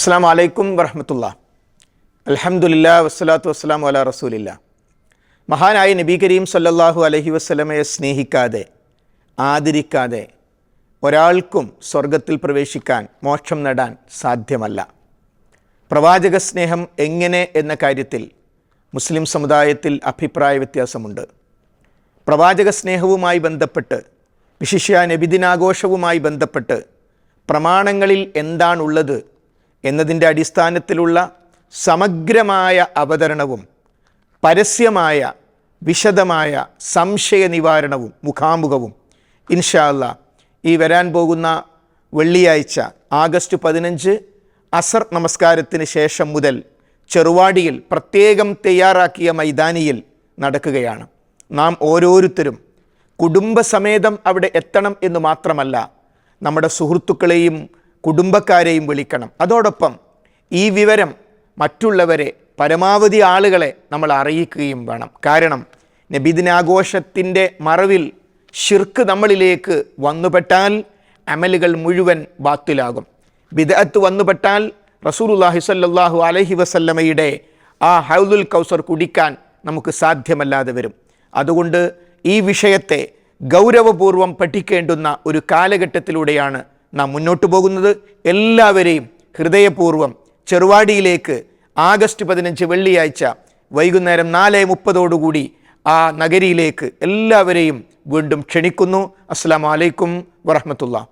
അസ്സാം വലൈക്കും വറഹമത്തുള്ള. അലഹമുല്ല വസ്സലാത്തു വസ്സലാം വല റസൂലില്ല. മഹാനായ നബി കരീം സല്ലല്ലാഹു അലഹി വസ്ലമയെ സ്നേഹിക്കാതെ ആദരിക്കാതെ ഒരാൾക്കും സ്വർഗത്തിൽ പ്രവേശിക്കാൻ മോക്ഷം നേടാൻ സാധ്യമല്ല. പ്രവാചക സ്നേഹം എങ്ങനെ എന്ന കാര്യത്തിൽ മുസ്ലിം സമുദായത്തിൽ അഭിപ്രായ വ്യത്യാസമുണ്ട്. പ്രവാചക സ്നേഹവുമായി ബന്ധപ്പെട്ട് വിശിഷ്യ നബിദിനാഘോഷവുമായി ബന്ധപ്പെട്ട് പ്രമാണങ്ങളിൽ എന്താണുള്ളത് എന്നതിന്റെ അടിസ്ഥാനത്തിലുള്ള സമഗ്രമായ അവതരണവും പരസ്യമായ വിശദമായ സംശയ നിവാരണവും മുഖാമുഖവും ഇൻഷാല്ല ഈ വരാൻ പോകുന്ന വെള്ളിയാഴ്ച ആഗസ്റ്റ് പതിനഞ്ച് അസർ നമസ്കാരത്തിന് ശേഷം മുതൽ ചെറുവാടിയിൽ പ്രത്യേകം തയ്യാറാക്കിയ മൈതാനിയിൽ നടക്കുകയാണ്. നാം ഓരോരുത്തരും കുടുംബസമേതം അവിടെ എത്തണം എന്ന് മാത്രമല്ല നമ്മുടെ സുഹൃത്തുക്കളെയും കുടുംബക്കാരെയും വിളിക്കണം. അതോടൊപ്പം ഈ വിവരം മറ്റുള്ളവരെ പരമാവധി ആളുകളെ നമ്മൾ അറിയിക്കുകയും വേണം. കാരണം നബിദിനാഘോഷത്തിന്റെ മറവിൽ ഷിർക്ക് നമ്മളിലേക്ക് വന്നുപെട്ടാൽ അമലുകൾ മുഴുവൻ ബാത്തിലാകും. ബിദഅത്ത് വന്നുപെട്ടാൽ റസൂലുല്ലാഹി സല്ലാഹു അലഹി വസല്ലമയുടെ ആ ഹൗദുൽ കൗസർ കുടിക്കാൻ നമുക്ക് സാധ്യമല്ലാതെ വരും. അതുകൊണ്ട് ഈ വിഷയത്തെ ഗൗരവപൂർവം പഠിക്കേണ്ടുന്ന ഒരു കാലഘട്ടത്തിലൂടെയാണ് നാം മുന്നോട്ട് പോകുന്നത് എല്ലാവരെയും ഹൃദയപൂർവം ചെറുവാടിയിലേക്ക് ആഗസ്റ്റ് പതിനഞ്ച് വെള്ളിയാഴ്ച വൈകുന്നേരം നാല് മുപ്പതോടുകൂടി ആ നഗരിയിലേക്ക് എല്ലാവരെയും വീണ്ടും ക്ഷണിക്കുന്നു. അസ്സാം വലൈക്കും വറഹമത്തുള്ള